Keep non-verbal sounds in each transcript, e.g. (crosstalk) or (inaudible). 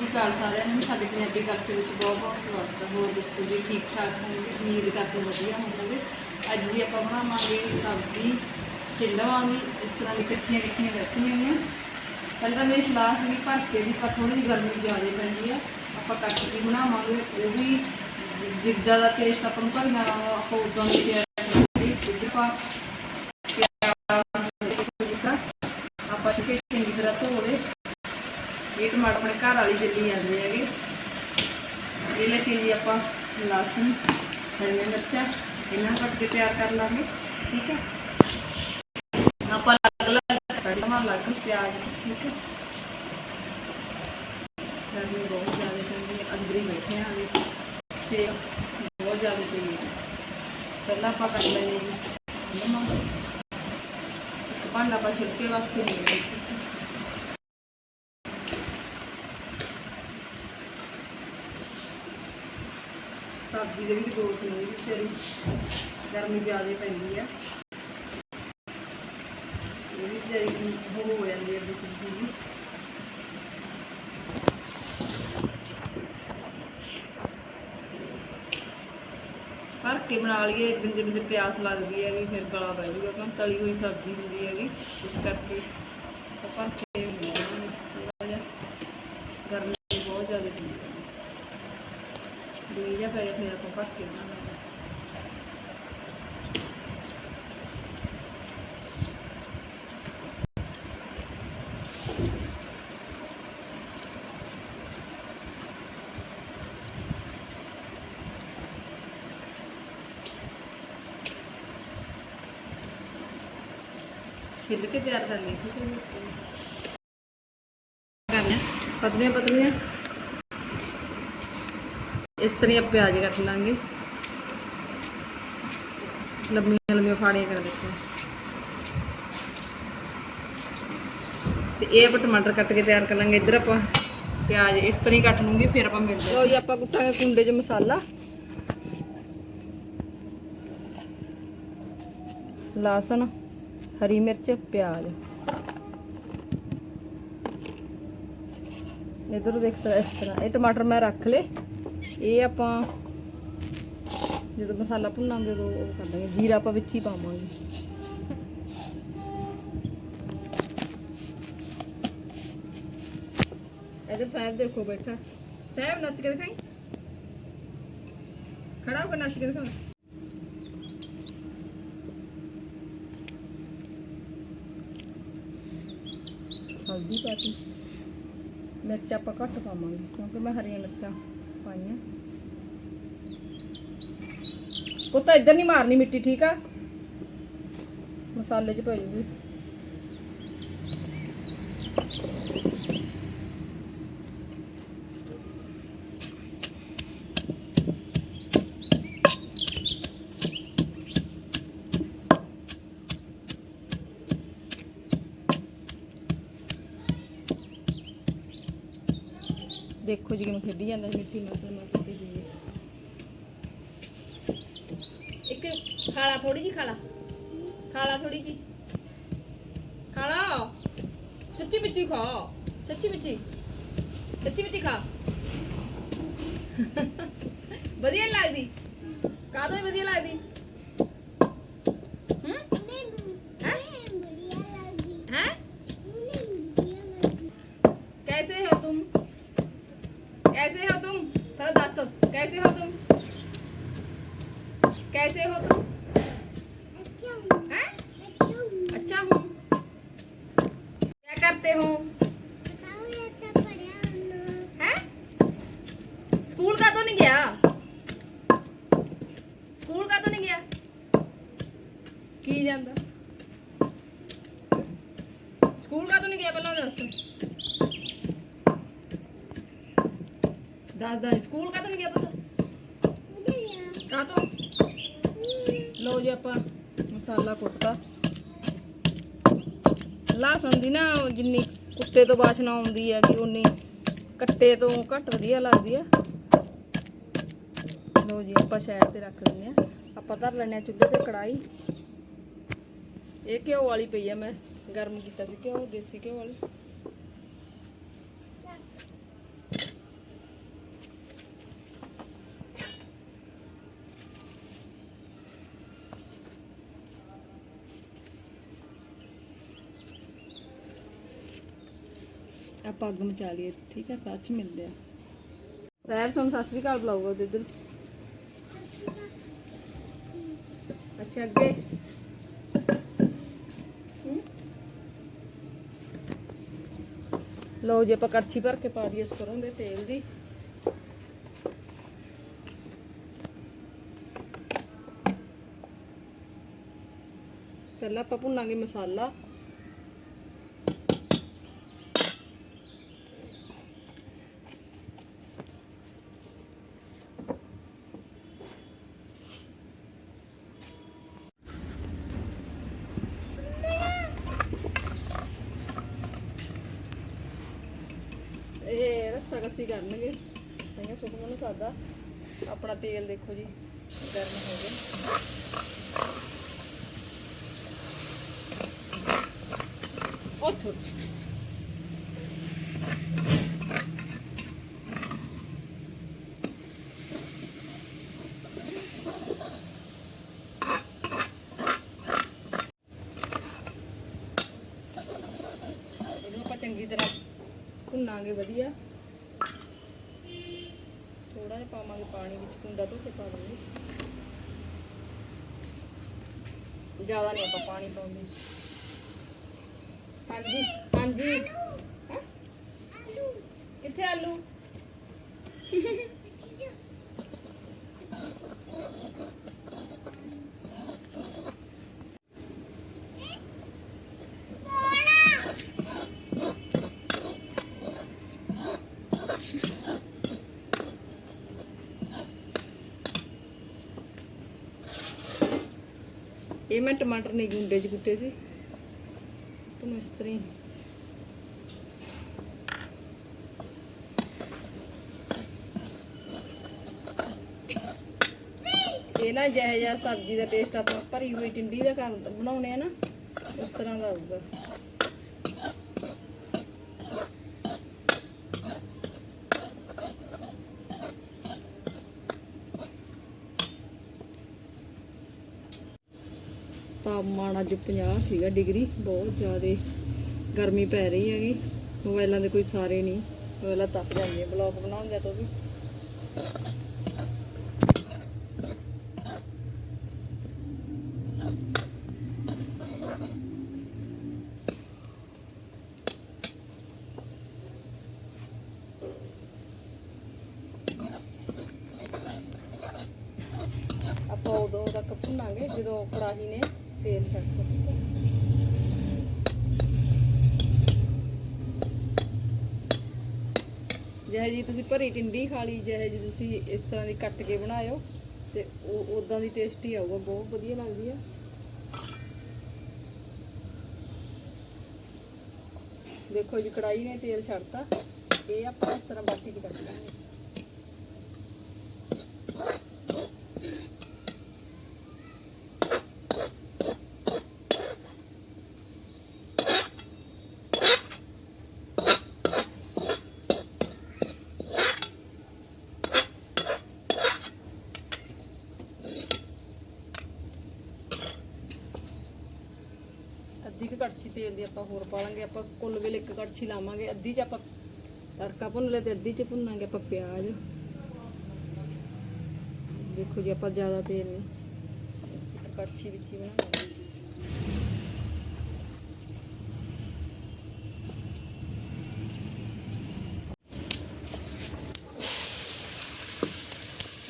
ਸ਼੍ਰੀ ਅਕਾਲ ਸਾਰਿਆਂ ਨੂੰ। ਸਾਡੇ ਪੰਜਾਬੀ ਕਲਚਰ ਵਿੱਚ ਬਹੁਤ ਬਹੁਤ ਸਵਾਗਤ ਹੈ। ਹੋਰ ਦੱਸੋ ਜੀ ਠੀਕ ਠਾਕ ਹੋਵੋਗੇ? ਉਮੀਦ ਕਰਦੇ ਵਧੀਆ ਹੋਵੋਗੇ। ਅੱਜ ਜੀ ਆਪਾਂ ਬਣਾਵਾਂਗੇ ਸਬਜ਼ੀ ਢਿੱਡਵਾਂਗੀ ਇਸ ਤਰ੍ਹਾਂ ਦੀ ਕੱਚੀਆਂ ਕੱਚੀਆਂ ਬੈਠੀਆਂ ਹੋਈਆਂ। ਪਹਿਲਾਂ ਤਾਂ ਮੇਰੀ ਸਲਾਹ ਸੀ ਭਰ ਕੇ ਦੀ ਪਰ ਥੋੜੀ ਜਿਹੀ ਗਰਮੀ ਜ਼ਿਆਦਾ ਪੈਂਦੀ ਹੈ ਆਪਾਂ ਕੱਟ ਕੇ ਬਣਾਵਾਂਗੇ। ਉਹ ਵੀ ਜਿੱਦਾਂ ਦਾ ਟੇਸਟ ਆਪਾਂ ਨੂੰ ਭਰੀਆਂ, ਆਪਾਂ ਉਦਾਂ ਦੀ ਤਿਆਰ ਕਰਾਂਗੇ। ਜਿੱਦਾਂ ਇਹ ਆਪਣੇ ਘਰ ਵਾਲੀ ਚੱਲੀ ਜਾਂਦੇ ਹੈਗੇ। ਇਹ ਲੈ ਕੇ ਜੀ ਆਪਾਂ ਲਸਣ, ਹਰੀਆਂ ਮਿਰਚਾਂ ਇਹਨਾਂ ਕੱਟ ਕੇ ਤਿਆਰ ਕਰ ਲਾਂਗੇ, ਠੀਕ ਹੈ? ਆਪਾਂ ਅਲੱਗ ਅਲੱਗ ਕੱਟਾਂ ਲੱਗ ਪਿਆਜ਼, ਠੀਕ ਹੈ? ਗਰਮੀ ਬਹੁਤ ਜ਼ਿਆਦਾ ਪੈਂਦੀ ਹੈ, ਅੰਦਰ ਹੀ ਬੈਠੇ ਹਾਂ ਜੀ ਤੇ ਬਹੁਤ ਜ਼ਿਆਦਾ ਪਈ ਹੈ। ਪਹਿਲਾਂ ਆਪਾਂ ਕੱਟ ਲੈਣੇ ਜੀ। ਭਾਂਡਾ ਆਪਾਂ ਛਿਲਕੇ ਵਾਸਤੇ ਨਹੀਂ ਲੈਣਾ ਸਬਜ਼ੀ ਵਿੱਚ ਵੀ ਦੋਸ਼ ਵੀ ਤੇਰੀ ਗਰਮੀ ਜ਼ਿਆਦਾ ਪੈਂਦੀ ਆ। ਇਹ ਵੀ ਤੇਰੀ ਹੋ ਜਾਂਦੀ ਹੈ ਬੁਸ ਬੁਸ ਜੀ। ਭਰ ਕੇ ਬਣਾ ਲਈਏ ਬਿੰਦੇ ਬਿੰਦੇ ਪਿਆਸ ਲੱਗਦੀ ਹੈਗੀ, ਫਿਰ ਗਲਾ ਬਹਿ ਜੂਗਾ ਕਿਉਂ ਤਲੀ ਹੋਈ ਸਬਜ਼ੀ ਹੁੰਦੀ ਹੈਗੀ, ਇਸ ਕਰਕੇ ਭਰ ਕੇ ਗਰਮੀ ਬਹੁਤ ਜ਼ਿਆਦਾ ਪੈਂਦੀ ਹੈ ਦੂਜਾ ਪੈ ਗਿਆ ਫਿਰ ਆਪਾਂ ਭਰ ਕੇ ਬਣਾਵਾਂਗੇ ਛਿੱਲ ਕੇ ਤਿਆਰ ਕਰ ਲਈ ਠੀਕ ਹੈ ਕਰਨਾ। ਪਤਲੀਆਂ ਪਤਲੀਆਂ। ਇਸ ਤਰ੍ਹਾਂ ਪਿਆਜ਼ ਕੱਟ ਲਾਂਗੇ। ਲੰਮੀਆਂ ਲੰਮੀਆਂ ਫਾੜੀਆਂ ਕਰ ਦਿੱਤੀਆਂ। ਤੇ ਇਹ ਆਪਾਂ ਟਮਾਟਰ ਕੱਟ ਕੇ ਤਿਆਰ ਕਰ ਲਾਂਗੇ। ਇੱਧਰ ਆਪਾਂ ਪਿਆਜ਼ ਇਸ ਤਰ੍ਹਾਂ ਹੀ ਕੱਟ ਲੂੰਗੀ, ਫਿਰ ਆਪਾਂ ਮਿਲਦੇ ਲਓ ਜੀ, ਆਪਾਂ ਕੁੱਟਾਂਗੇ ਕੁੰਡੇ 'ਚ ਮਸਾਲਾ। ਲਸਣ, ਹਰੀ ਮਿਰਚ, ਪਿਆਜ਼। ਇਧਰ ਦੇਖ ਇਸ ਤਰ੍ਹਾਂ। ਇਹ ਟਮਾਟਰ ਮੈਂ ਰੱਖ ਲਏ। ਇਹ ਆਪਾਂ ਜਦੋਂ ਮਸਾਲਾ ਭੁੰਨਾਂਗੇ ਉਦੋਂ ਉਹ ਕਰ ਦਾਂਗੇ। ਜੀਰਾ ਆਪਾਂ ਵਿੱਚ ਹੀ ਪਾਵਾਂਗੇ। ਇਧਰ ਸਾਹਿਬ ਦੇਖੋ ਬੈਠਾ। ਸਾਹਿਬ, ਨੱਚ ਕੇ ਦਿਖਾਈ? ਖੜਾ ਹੋ ਕੇ ਨੱਚ ਕੇ ਦਿਖਾ ਹਲਦੀ ਪਾਤੀ। ਮਿਰਚ ਆਪਾਂ ਘੱਟ ਪਾਵਾਂਗੇ, ਕਿਉਂਕਿ ਮੈਂ ਹਰੀਆਂ ਮਿਰਚਾਂ ਪਾਈਆਂ। ਪੁੱਤ ਇੱਧਰ ਨਹੀਂ ਮਾਰਨੀ ਮਿੱਟੀ ਠੀਕ ਆ? ਮਸਾਲੇ 'ਚ ਪੈ ਜੂਗੀ। ਦੇਖੋ ਜੀ ਕਿਵੇਂ ਖੇਡੀ ਜਾਂਦਾ ਮਿੱਟੀ ਮਸਲ ਮਸਲ ਤੇ ਜੀ। ਇੱਕ ਖਾਲਾ ਥੋੜੀ ਜੀ ਖਾਲਾ। ਖਾਲਾ ਥੋੜੀ ਜੀ ਖਾਲਾ। ਸੱਚੀ ਮਿੱਟੀ ਖਾ। ਸੱਚੀ ਮਿੱਟੀ। ਸੱਚੀ ਮਿੱਟੀ ਖਾ। (laughs) ਵਧੀਆ ਨੀ ਲੱਗਦੀ। ਕਾਹਦੋਂ ਨੀ ਵਧੀਆ ਲੱਗਦੀ? ਆ। ਕੀ ਜਾਂਦਾ? ਸਕੂਲ ਕਦੋਂ ਨਹੀਂ ਗਿਆ ਪਹਿਲਾਂ ਦੱਸ। ਦੱਸ ਦੱਸ ਸਕੂਲ ਕਦੋਂ ਨਹੀਂ ਗਿਆ ਪਤਾ? ਗਿਆ ਕਾਤੋਂ ਲਓ ਜੀ ਆਪਾਂ ਮਸਾਲਾ ਕੁੱਟਤਾ। ਲਸਣ ਦੀ ਨਾ ਜਿੰਨੀ ਕੁੱਟੇ ਤੋਂ ਬਾਸ਼ਨਾ ਆਉਂਦੀ ਹੈ ਕਿ ਉਨੀ ਕੱਟੇ ਤੋਂ ਘੱਟ ਵਧੀਆ ਲੱਗਦੀ ਆ। ਲੋ ਜੀ ਆਪਾਂ ਸਾਈਡ ਤੇ ਰੱਖ ਦਿੰਦੇ ਆ। ਆਪਾਂ ਧਰ ਲੈਣੇ ਚੁੱਲ੍ਹੇ ਤੇ ਕੜਾਈ ਇਹ ਘਿਓ ਵਾਲੀ ਪਈ ਆ ਮੈਂ, ਗਰਮ ਕੀਤਾ ਸੀ ਘਿਓ, ਦੇਸੀ ਘਿਓ ਵਾਲੀ। ਆਪਾਂ ਅੱਗ ਮਚਾ ਲਈਏ, ਠੀਕ ਹੈ, ਬਾਅਦ ਚ ਮਿਲਦੇ ਆ ਸਾਹਿਬ ਸਾਨੂੰ ਸਤਿ ਸ੍ਰੀ ਅਕਾਲ ਬੁਲਾਊਗਾ ਉਧਰ ਅੱਛਾ ਅੱਗੇ। ਲਓ ਜੀ, ਆਪਾਂ ਕੜਛੀ ਭਰ ਕੇ ਪਾ ਦਈਏ ਸਰੋਂ ਦੇ ਤੇਲ ਦੀ। ਪਹਿਲਾਂ ਆਪਾਂ ਭੁੰਨਾਂਗੇ ਮਸਾਲਾ। ਇਹ ਕਰਨਗੇ। ਨਹੀਂ ਸੁੱਕ ਨੂੰ ਸਾਦਾ। ਆਪਣਾ ਤੇਲ ਦੇਖੋ ਜੀ, ਗਰਮ ਹੋ ਗਿਆ। ਉੱਠ। ਇਹਨੂੰ ਆਪਾਂ ਚੰਗੀ ਤਰ੍ਹਾਂ ਭੁੰਨਾਂਗੇ ਵਧੀਆ। ਥੋੜਾ ਪਾਵਾਂਗੇ ਪਾਣੀ ਵਿੱਚ, ਕੁੰਡਾ ਧੋ ਕੇ ਪਾ ਦਾਂਗੇ ਜ਼ਿਆਦਾ ਨਹੀਂ ਆਪਾਂ ਪਾਣੀ ਪਾਉਂਦੇ। ਹਾਂਜੀ ਹਾਂਜੀ। ਹੈਂ? ਕਿੱਥੇ ਆਲੂ? ਇਹ ਮੈਂ ਟਮਾਟਰ ਨਹੀਂ ਗੁੰਡੇ ਚ ਕੁੱਟੇ ਸੀ। ਤੁਹਾਨੂੰ ਇਸ ਤਰ੍ਹਾਂ ਹੀ ਇਹ ਨਾ ਜਿਹੇ ਜਿਹਾ ਸਬਜ਼ੀ ਦਾ ਟੇਸਟ ਆਪਾਂ ਭਰੀ ਹੋਈ ਟਿੰਡੀ ਦਾ ਕਰ ਬਣਾਉਣੇ ਆ ਨਾ, ਉਸ ਤਰ੍ਹਾਂ ਦਾ ਆਊਗਾ। ਤਾਪਮਾਨ ਅੱਜ 50 ਸੀਗਾ ਡਿਗਰੀ, ਬਹੁਤ ਜ਼ਿਆਦਾ ਗਰਮੀ ਪੈ ਰਹੀ ਹੈਗੀ ਮੋਬਾਈਲਾਂ ਦੇ ਕੋਈ ਸਾਰੇ ਨਹੀਂ ਮੋਬਾਈਲਾਂ ਤਪ ਜਾਂਦੀਆਂ ਬਲੌਗ ਬਣਾਉਣ ਜਾਂ ਤੋਂ ਵੀ। ਆਪਾਂ ਉਦੋਂ ਤੱਕ ਭੁੰਨਾਂਗੇ, ਜਦੋਂ ਕੜਾਹੀ ਨੇ ਤੇਲ ਛੱਡ ਦਿੱਤਾ ਜਿਹੇ ਜੀ ਤੁਸੀਂ ਭਰੀ ਟਿੰਡੀ ਖਾ ਲਈ, ਜਿਹੇ ਜੀ ਤੁਸੀਂ ਇਸ ਤਰ੍ਹਾਂ ਦੀ ਕੱਟ ਕੇ ਬਣਾਇਓ, ਤੇ ਉਹ ਉਦਾਂ ਦੀ ਟੇਸਟੀ ਆਊਗਾ, ਬਹੁਤ ਵਧੀਆ ਲੱਗਦੀ ਆ। ਦੇਖੋ ਜੀ ਕੜਾਈ ਨੇ ਤੇਲ ਛੱਡਤਾ, ਇਹ ਆਪਾਂ ਇਸ ਤਰ੍ਹਾਂ ਬਾਟੀ 'ਚ ਕੱਢ ਲਾਂਗੇ ਅੱਧੀ ਕੁ ਕੜਛੀ ਤੇਲ ਦੀ ਆਪਾਂ ਹੋਰ ਪਾ ਲਾਂਗੇ ਆਪਾਂ ਕੁੱਲ ਵੇਲੇ ਇੱਕ ਕੜਛੀ ਲਾਵਾਂਗੇ, ਅੱਧੀ 'ਚ ਆਪਾਂ ਤੜਕਾ ਭੁੰਨ ਲਿਆ ਤੇ ਅੱਧੀ 'ਚ ਭੁੰਨਾਂਗੇ ਆਪਾਂ ਪਿਆਜ਼। ਦੇਖੋ ਜੀ, ਆਪਾਂ ਜ਼ਿਆਦਾ ਤੇਲ ਨਹੀਂ, ਇੱਕ ਕੜਛੀ ਵਿੱਚ ਹੀ ਬਣਾਵਾਂਗੇ।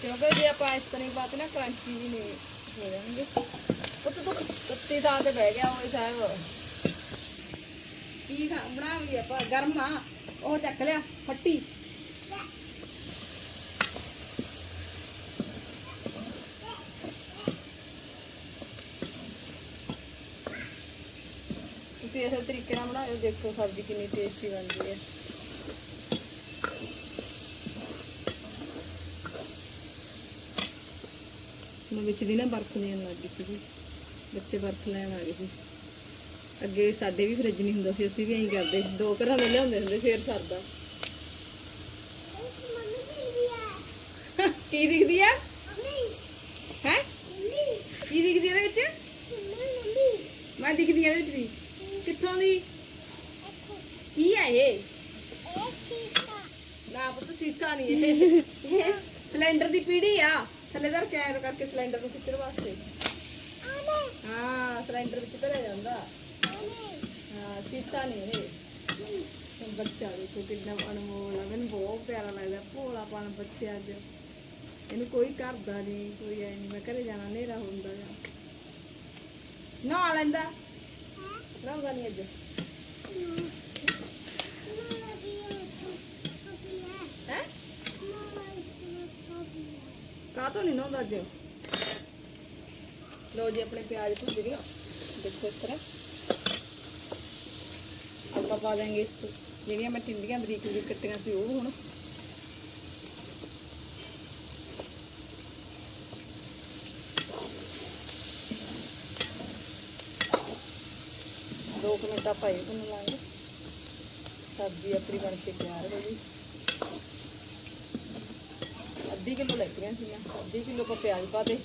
ਕਿਉਂਕਿ ਜੇ ਆਪਾਂ ਇਸ ਤਰ੍ਹਾਂ ਹੀ ਬਾਤ ਨਾ ਕਰੰਚੀ ਜੀ ਨਹੀਂ ਹੋ ਜਾਣਗੇ। ਪੁੱਤ ਤੂੰ ਕੁੱਤੀ ਥਾਂ ਤੇ ਬਹਿ ਗਿਆ ਓਏ ਸਾਹਿਬ। ਕੀ ਖਾ ਬਣਾਵਾਂਗੇ ਆਪਾਂ, ਗਰਮ ਆ। ਉਹ ਚੱਕ ਲਿਆ, ਫੱਟੀ। ਤੁਸੀਂ ਇਸੇ ਤਰੀਕੇ ਨਾਲ ਬਣਾਇਓ, ਦੇਖੋ ਸਬਜ਼ੀ ਕਿੰਨੀ ਟੇਸਟੀ ਬਣਦੀ ਹੈ। ਮੈਂ ਵਿੱਚ ਦੀ ਨਾ ਬਰਫ਼ ਲੈਣ ਲੱਗ ਗਈ ਸੀਗੀ। ਬੱਚੇ ਬਰਫ਼ ਲੈਣ ਆ ਗਏ ਸੀ। ਅੱਗੇ ਸਾਡੇ ਵੀ ਫਰਿੱਜ ਨਹੀਂ ਹੁੰਦਾ ਸੀ, ਅਸੀਂ ਵੀ ਐਂ ਕਰਦੇ ਦੋ ਘਰਾਂ ਦੇ ਲਿਆਉਂਦੇ ਹੁੰਦੇ ਫੇਰ ਸਰਦਾ। ਕੀ ਦਿਖਦੀ ਆ? ਹੈ? ਕੀ ਦਿਖਦੀ ਇਹਦੇ ਵਿੱਚ? ਮੈਂ ਦਿਖਦੀ ਇਹਦੇ ਵਿੱਚ ਵੀ। ਕਿੱਥੋਂ ਦੀ? ਕੀ ਆ ਇਹ? ਨਾ ਪੁੱਤ, ਸੀਸਾ ਨਹੀਂ ਇਹ। ਸਿਲੰਡਰ ਦੀ ਪੀੜੀ ਆ। ਥੱਲੇ ਧਰ ਕੇ ਕਰਕੇ ਸਿਲੰਡਰ ਨੂੰ ਖਿੱਚਣ ਵਾਸਤੇ। ਹਾਂ, ਸਿਲੰਡਰ ਵਿੱਚ ਭਰਿਆ ਜਾਂਦਾ। ਸੀਸਾ ਨਹੀਂ ਇਹ। ਬੱਚਾ ਦੇਖੋ ਕਿੰਨਾ ਅਨਮੋਲ ਆ। ਮੈਨੂੰ ਬਹੁਤ ਪਿਆਰਾ ਲੱਗਦਾ ਭੋਲਾਪਨ ਬੱਚੇ ਅੱਜ। ਇਹਨੂੰ ਕੋਈ ਘਰ ਦਾ ਨਹੀਂ ਕੋਈ ਐ ਨਹੀਂ ਮੈਂ ਘਰੇ ਜਾਣਾ, ਹਨੇਰਾ ਹੁੰਦਾ ਜਾਂ ਨਾ ਲੈਂਦਾ। ਨਾ ਨਹੀਂ ਅੱਜ। ਹੈ? ਕਾਹ ਤੋਂ ਨਹੀਂ ਨਹਾਉਂਦਾ ਅੱਜ? ਲੋ ਜੀ, ਆਪਣੇ ਪਿਆਜ਼ ਭੁੱਜ ਗਏ ਦੇਖੋ ਇਸ ਤਰ੍ਹਾਂ। ਪਾ ਦਾਂਗੇ ਇਸ ਤੋਂ। ਜਿਹੜੀਆਂ ਮੈਂ ਟਿੰਡੀਆਂ ਬਰੀਕ ਬਰੀਕ ਕੱਟੀਆਂ ਸੀ ਉਹ ਹੁਣ। ਦੋ ਕੁ ਮਿੰਟ ਆਪਾਂ ਇਹ ਬਣਾ ਲਾਂਗੇ। ਸਬਜ਼ੀ ਆਪਣੀ ਬਣ ਕੇ ਤਿਆਰ ਹੋ ਗਈ। ਅੱਧੀ ਕਿਲੋ ਲੈਤੀਆਂ ਸੀਗੀਆਂ ਅੱਧੀ ਕਿਲੋ ਆਪਾਂ ਪਿਆਜ਼ ਪਾ ਦੇ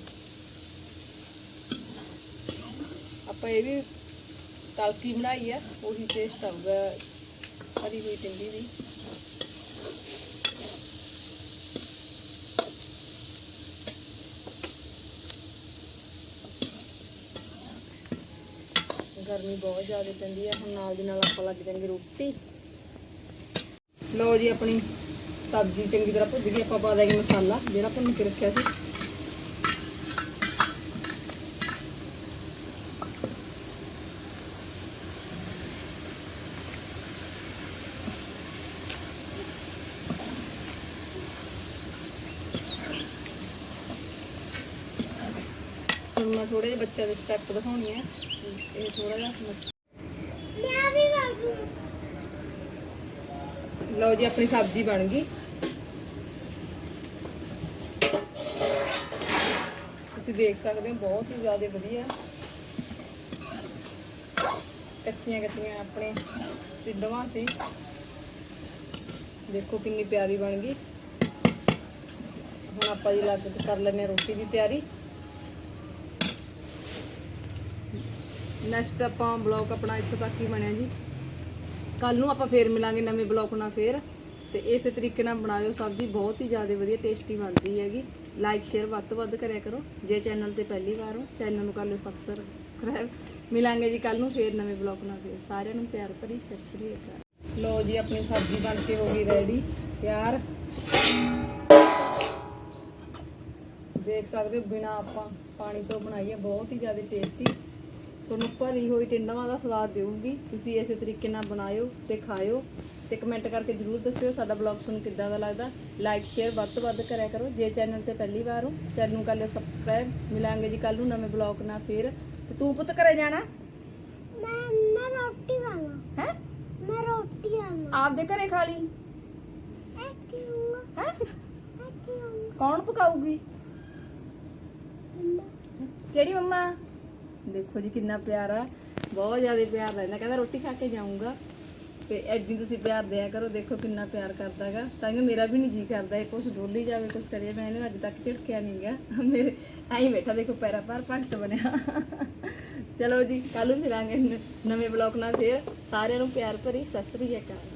ਆਪਾਂ ਇਹ ਵੀ ਤਲਕੀ ਬਣਾਈ ਆ ਉਹੀ ਟੇਸਟ ਆਊਗਾ ਹਰੀ ਹੋਈ ਟਿੰਡੀ ਦੀ। ਗਰਮੀ ਬਹੁਤ ਜ਼ਿਆਦਾ ਪੈਂਦੀ ਹੈ ਹੁਣ ਨਾਲ ਦੀ ਨਾਲ ਆਪਾਂ ਲੱਗ ਜਾਵਾਂਗੇ ਰੋਟੀ। ਲਓ ਜੀ, ਆਪਣੀ ਸਬਜ਼ੀ ਚੰਗੀ ਤਰ੍ਹਾਂ ਭੁੱਜ ਗਈ, ਆਪਾਂ ਪਾ ਦਾਂਗੇ ਮਸਾਲਾ, ਜਿਹੜਾ ਭੁੰਨ ਕੇ ਰੱਖਿਆ ਸੀ। ਥੋੜੇ ਜਿਹੇ ਬੱਚਿਆਂ ਦੇ ਸਟੈਪ ਦਿਖਾਉਣੀ ਹੈ ਇਹ ਥੋੜਾ ਜਿਹਾ ਮਸ- ਲਓ ਜੀ ਆਪਣੀ ਸਬਜ਼ੀ ਬਣ ਗਈ। ਤੁਸੀਂ ਦੇਖ ਸਕਦੇ ਹੋ ਬਹੁਤ ਹੀ ਜ਼ਿਆਦਾ ਵਧੀਆ। ਕੱਚੀਆਂ ਕੱਚੀਆਂ ਆਪਣੇ ਟਿੱਡਵਾਂ ਸੀ। ਦੇਖੋ ਕਿੰਨੀ ਪਿਆਰੀ ਬਣ ਗਈ। ਹੁਣ ਆਪਾਂ ਜੀ ਲੱਗ ਕੇ ਕਰ ਹਾਂ ਰੋਟੀ ਦੀ ਤਿਆਰੀ। ਨੈਕਸਟ ਆਪਾਂ ਬਲੌਗ ਆਪਣਾ ਇੱਥੇ ਤੱਕ ਹੀ ਬਣਿਆ ਜੀ। ਕੱਲ ਨੂੰ ਆਪਾਂ ਫੇਰ ਮਿਲਾਂਗੇ ਨਵੇਂ ਬਲੌਗ ਨਾਲ ਫੇਰ। ਤੇ ਇਸੇ ਤਰੀਕੇ ਨਾਲ ਬਣਾਇਓ ਸਬਜ਼ੀ, ਬਹੁਤ ਹੀ ਜ਼ਿਆਦਾ ਵਧੀਆ ਟੇਸਟੀ ਬਣਦੀ ਹੈਗੀ। ਲਾਈਕ ਸ਼ੇਅਰ ਵੱਧ ਤੋਂ ਵੱਧ ਕਰਿਆ ਕਰੋ। ਜੇ ਚੈਨਲ ਤੇ ਪਹਿਲੀ ਵਾਰ ਹੋ ਚੈਨਲ ਨੂੰ ਕਰ ਲਿਓ ਸਬਸਕ੍ਰਾਈਬ ਮਿਲਾਂਗੇ ਜੀ ਕੱਲ ਨੂੰ ਫੇਰ ਨਵੇਂ ਬਲੌਗ ਨਾਲ ਫੇਰ। ਸਾਰਿਆਂ ਨੂੰ ਪਿਆਰ ਭਰੀ ਸਤਿ ਸ਼੍ਰੀ ਅਕਾਲ। ਲੋ ਜੀ, ਆਪਣੀ ਸਬਜ਼ੀ ਬਣ ਕੇ ਹੋ ਗਈ ਰੈਡੀ ਤਿਆਰ। ਦੇਖ ਸਕਦੇ ਹੋ, ਬਿਨਾ ਆਪਾਂ ਪਾਣੀ ਤੋਂ ਬਣਾਈ ਹੈ, ਬਹੁਤ ਹੀ ਜ਼ਿਆਦਾ ਟੇਸਟੀ ਤੁਹਾਨੂੰ ਭਰੀ ਹੋਈ ਟਿੰਡਾਂ ਦਾ ਸਵਾਦ ਦੇਊਗੀ। ਤੁਸੀਂ ਇਸੇ ਤਰੀਕੇ ਨਾਲ ਬਣਾਇਓ ਤੇ ਖਾਇਓ ਤੇ ਕਮੈਂਟ ਕਰਕੇ ਜਰੂਰ ਦੱਸਿਓ ਸਾਡਾ ਬਲੌਗ ਤੁਹਾਨੂੰ ਕਿੱਦਾਂ ਦਾ ਲੱਗਦਾ। ਲਾਈਕ ਸ਼ੇਅਰ ਵੱਧ ਤੋਂ ਵੱਧ ਕਰਿਆ ਕਰੋ। ਜੇ ਚੈਨਲ ਤੇ ਪਹਿਲੀ ਵਾਰ ਹੋ ਚੈਨਲ ਨੂੰ ਕਰ ਲਿਓ ਸਬਸਕ੍ਰਾਈਬ ਮਿਲਾਂਗੇ ਜੀ ਕੱਲ ਨੂੰ ਨਵੇਂ ਬਲੌਗ ਨਾਲ ਫੇਰ। ਤੇ ਤੂੰ ਪੁੱਤ ਘਰੇ ਜਾਣਾ? ਮੈਂ ਮੈਂ ਰੋਟੀ ਖਾਣਾ ਹੈ? ਮੈਂ ਰੋਟੀ ਖਾਣਾ ਆਪਦੇ ਘਰੇ ਖਾ ਲਈ? ਕੌਣ ਪਕਾਊਗੀ? ਕਿਹੜੀ ਮੰਮਾ? ਦੇਖੋ ਜੀ ਕਿੰਨਾ ਪਿਆਰਾ ਬਹੁਤ ਜ਼ਿਆਦਾ ਪਿਆਰ ਰਹਿੰਦਾ। ਕਹਿੰਦਾ ਰੋਟੀ ਖਾ ਕੇ ਜਾਊਂਗਾ। ਤੇ ਐਡੀ ਤੁਸੀਂ ਪਿਆਰ ਦਿਆ ਕਰੋ, ਦੇਖੋ ਕਿੰਨਾ ਪਿਆਰ ਕਰਦਾਗਾ। ਤਾਂ ਕਿ ਮੇਰਾ ਵੀ ਨਹੀਂ ਜੀ ਕਰਦਾ, ਇਹ ਕੁਛ ਡੋਲੀ ਜਾਵੇ, ਕੁਛ ਕਰੇ। ਮੈਂ ਇਹਨੂੰ ਅੱਜ ਤੱਕ ਝਿੜਕਿਆ ਨਹੀਂਗਾ ਮੇਰੇ ਐਂ ਹੀ ਬੈਠਾ, ਦੇਖੋ ਪੈਰਾ ਪਰ ਭਗਤ ਬਣਿਆ। ਚਲੋ ਜੀ ਕੱਲ ਨੂੰ ਮਿਲਾਂਗੇ ਨਵੇਂ ਬਲੌਗ ਨਾਲ ਫੇਰ। ਸਾਰਿਆਂ ਨੂੰ ਪਿਆਰ ਭਰੀ, ਸਤਿ ਸ੍ਰੀ ਅਕਾਲ।